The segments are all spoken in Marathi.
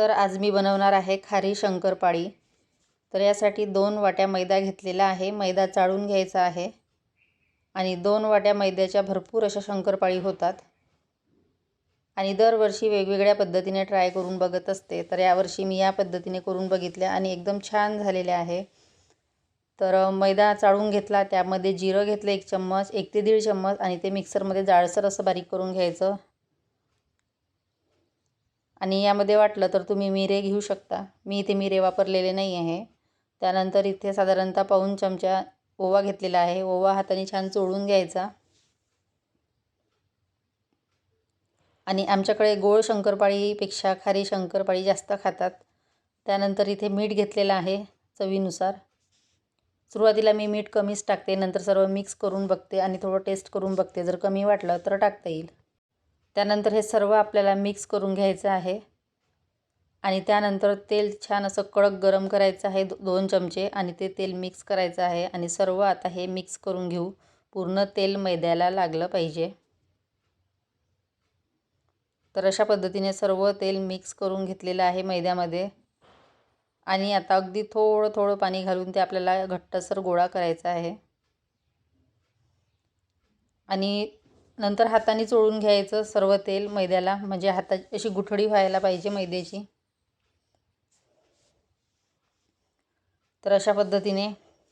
तर आज मी बनवणार आहे खारी शंकरपाळी. तर यासाठी दोन वाट्या मैदा घेतलेला आहे. मैदा चाळून घ्यायचा आहे. आणि दोन वाट्या मैद्याच्या भरपूर अशा शंकरपाळी होतात. आणि दरवर्षी वेगवेगळ्या पद्धतीने ट्राय करून बघत असते. तर यावर्षी मी या पद्धतीने करून बघितल्या आणि एकदम छान झालेल्या आहे. तर मैदा चाळून घेतला. त्यामध्ये जिरं घेतलं एक चम्मच एक ते दीड चम्मच आणि ते मिक्सरमध्ये जाडसर असं बारीक करून घ्यायचं. आणि यामध्ये वाटलं तर तुम्ही मिरे घेऊ शकता. मी इथे मिरे वापरलेले नाही आहे. त्यानंतर इथे साधारणतः पाऊन चमचा ओवा घेतलेला आहे. ओवा हाताने छान चोळून घ्यायचा. आणि आमच्याकडे गोळ शंकरपाळीपेक्षा खारी शंकरपाळी जास्त खातात. त्यानंतर इथे मीठ घेतलेलं आहे चवीनुसार. सुरुवातीला मी मीठ कमीच टाकते. नंतर सर्व मिक्स करून बघते आणि थोडं टेस्ट करून बघते. जर कमी वाटलं तर टाकता येईल. त्यानंतर हे सर्व आपल्याला मिक्स करून घ्यायचं आहे. आणि त्यानंतर तेल छान असं कडक गरम करायचं आहे दो दोन चमचे आणि ते तेल मिक्स करायचं आहे. आणि सर्व आता हे मिक्स करून घेऊ. पूर्ण तेल मैद्याला लागलं पाहिजे. तर अशा पद्धतीने सर्व तेल मिक्स करून घेतलेलं आहे मैद्यामध्ये. आणि आता अगदी थोडं थोडं पाणी घालून ते आपल्याला घट्टसर गोळा करायचा आहे. आणि नंतर हाताने चोळून घ्यायचं सर्व तेल मैद्याला म्हणजे हाताची अशी गुठळी व्हायला पाहिजे मैद्याची. तर अशा पद्धतीने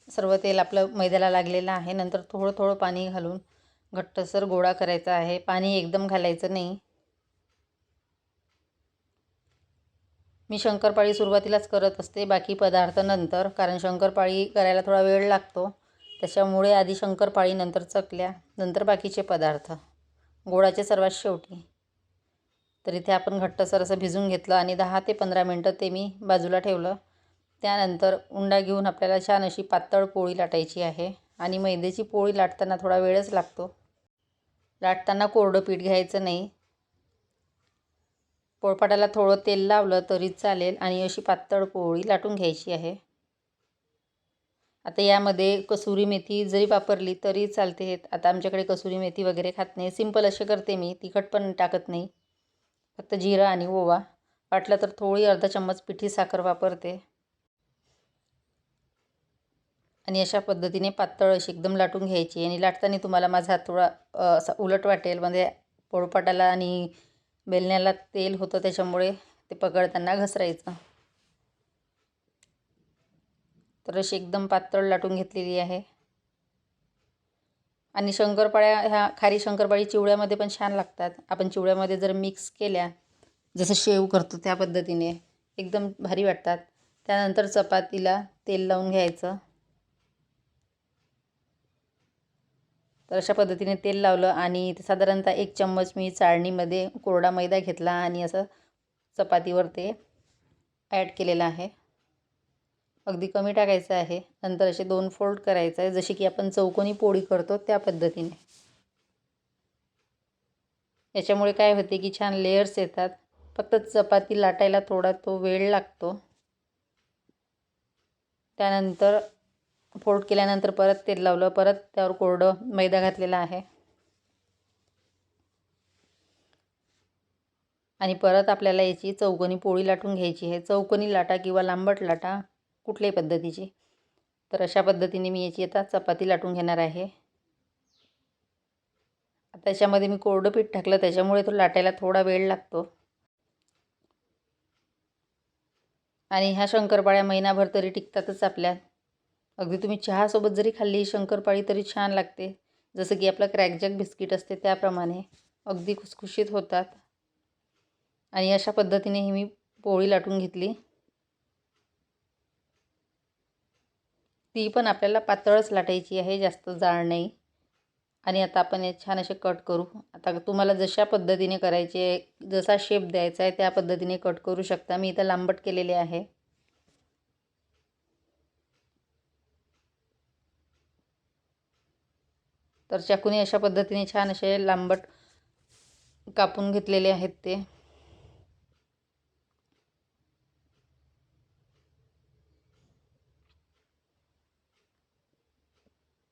सर्व तेल आपलं मैद्याला लागलेलं आहे. नंतर थोडं थोडं पाणी घालून घट्टसर गोळा करायचा आहे. पाणी एकदम घालायचं नाही. मी शंकरपाळी सुरुवातीलाच करत असते बाकी पदार्थ नंतर कारण शंकरपाळी करायला थोडा वेळ लागतो. त्याच्यामुळे आधी शंकरपाळी नंतर चकल्या नंतर बाकीचे पदार्थ. गोडाचे सर्वात शेवटी. तर इथे आपण घट्टसर असं भिजून घेतलं आणि दहा ते पंधरा मिनटं ते मी बाजूला ठेवलं. त्यानंतर उंडा घेऊन आपल्याला छान अशी पातळ पोळी लाटायची आहे आणि मैद्याची पोळी लाटताना थोडा वेळच लागतो. लाटताना कोरडं पीठ घ्यायचं नाही. पोळपाटाला थोडं तेल लावलं तरी चालेल आणि अशी पातळ पोळी लाटून घ्यायची आहे. आता यामध्ये कसुरी मेथी जरी वापरली तरी चालते आता आमच्याकडे कसुरी मेथी वगैरे खात नाही. सिंपल असे करते मी. तिखट पण टाकत नाही. फक्त जिरं आणि ओवा. वाटलं तर थोडी अर्धा चम्मच पिठी साखर वापरते. आणि अशा पद्धतीने पातळ अशी एकदम लाटून घ्यायची. आणि लाटताना तुम्हाला माझा हात थोडा असा उलट वाटेल. म्हणजे पोळपाटाला आणि बेलण्याला तेल होतं त्याच्यामुळे ते पकडताना घसरायचं. तर अशी एकदम पातळ लाटून घेतलेली आहे. आणि शंकरपाळ्या ह्या खारी शंकरपाळी चिवड्यामध्ये पण छान लागतात. आपण चिवड्यामध्ये जर मिक्स केल्या जसं शेव करतो त्या पद्धतीने एकदम भारी वाटतात. त्यानंतर चपातीला तेल लावून घ्यायचं. तर अशा पद्धतीने तेल लावलं आणि साधारणतः एक चम्मच मी चाळणीमध्ये कोरडा मैदा घेतला आणि असं चपातीवर ते ॲड केलेलं आहे. अगदी कमी टाकायचं आहे. नंतर असे दोन फोल्ड करायचं आहे. जशी की आपण चौकोनी पोळी करतो त्या पद्धतीने. याच्यामुळे काय होते की छान लेयर्स येतात. फक्त चपाती लाटायला थोडा तो वेळ लागतो. त्यानंतर फोल्ड केल्यानंतर परत तेल लावलं. परत त्यावर कोरडं मैदा घातलेला आहे. आणि परत आपल्याला याची चौकोनी पोळी लाटून घ्यायची आहे. चौकोनी लाटा किंवा लांबट लाटा कुठल्याही पद्धतीची. तर अशा पद्धतीने मी याची आता चपाती लाटून घेणार आहे. त्याच्यामध्ये मी कोरडं पीठ टाकलं त्याच्यामुळे तो लाटायला थोडा वेळ लागतो. आणि ह्या शंकरपाळ्या महिनाभर तरी टिकतातच आपल्या. अगदी तुम्ही चहासोबत जरी खाल्ली शंकरपाळी तरी छान लागते. जसं की आपलं क्रॅकजॅक बिस्किट असते त्याप्रमाणे. अगदी खुसखुशीत होतात. आणि अशा पद्धतीने ही मी पोळी लाटून घेतली. ती पण आपल्याला पातळच लाटायची आहे जास्त जाळ नाही. आणि आता आपण हे छान असे कट करू. आता तुम्हाला जशा पद्धतीने करायचे जसा शेप द्यायचा आहे त्या पद्धतीने कट करू शकता. मी इथं लांबट केलेले आहे. तर चाकूने अशा पद्धतीने छान असे लांबट कापून घेतलेले आहेत ते.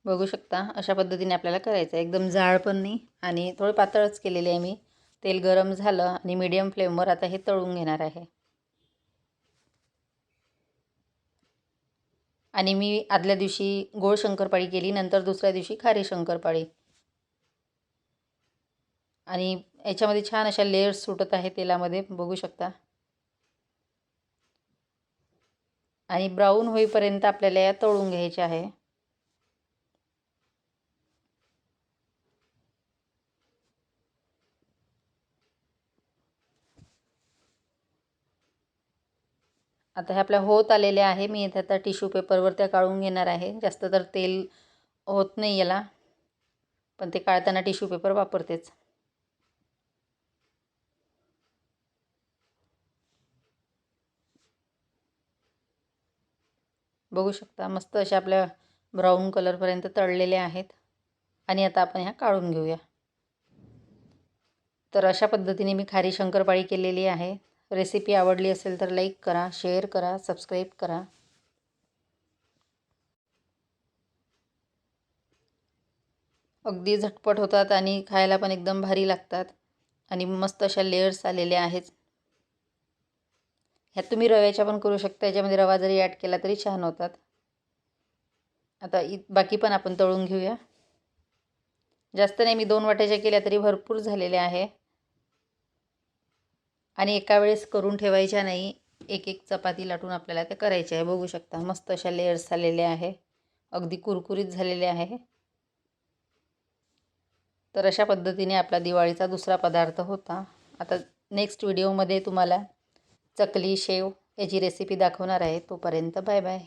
बघू शकता अशा पद्धतीने आपल्याला करायचं आहे एकदम जाळ पण नाही आणि थोडं पातळच केलेले आहे मी. तेल गरम झालं आणि मीडियम फ्लेमवर आता हे तळून घेणार आहे. आणि मी आदल्या दिवशी गोळ शंकरपाळी केली नंतर दुसऱ्या दिवशी खारी शंकरपाळी. आणि याच्यामध्ये छान अशा लेयर्स सुटत आहे तेलामध्ये बघू शकता. आणि ब्राऊन होईपर्यंत आपल्याला या तळून घ्यायचे आहे. आता हे आपल्या होत आलेले आहे. मी इथे आता टिश्यू पेपरवर त्या काढून घेणार आहे. जास्त तर तेल होत नाही याला. पण ते काढताना टिश्यू पेपर वापरतेच. बघू शकता मस्त अशा आपल्या ब्राऊन कलरपर्यंत तळलेले आहेत. आणि आता आपण ह्या काढून घेऊया. तर अशा पद्धतीने मी खारी शंकरपाळी केलेली आहे. रेसिपी आवडली असेल तर लाईक करा शेअर करा सबस्क्राईब करा. अगदी झटपट होतात आणि खायला पण एकदम भारी लागतात आणि मस्त अशा लेयर्स आलेल्या आहेत. ह्यात तुम्ही रव्याच्या पण करू शकता याच्यामध्ये रवा जरी ॲड केला तरी छान होतात. आता इ बाकी पण आपण तळून घेऊया. जास्त नाही मी दोन वाट्याच्या केल्या तरी भरपूर झालेल्या आहे. आणि एका वेळेस करून ठेवायच्या नाही. एक एक चपाती लाटून आपल्याला ते करायचे आहे. बघू शकता मस्त अशा लेअर्स झालेले आहे. अगदी कुरकुरीत झालेले आहे. तर अशा पद्धतीने आपला दिवाळीचा दुसरा पदार्थ होता. आता नेक्स्ट व्हिडिओमध्ये तुम्हाला चकली शेव याची रेसिपी दाखवणार आहे. तोपर्यंत बाय बाय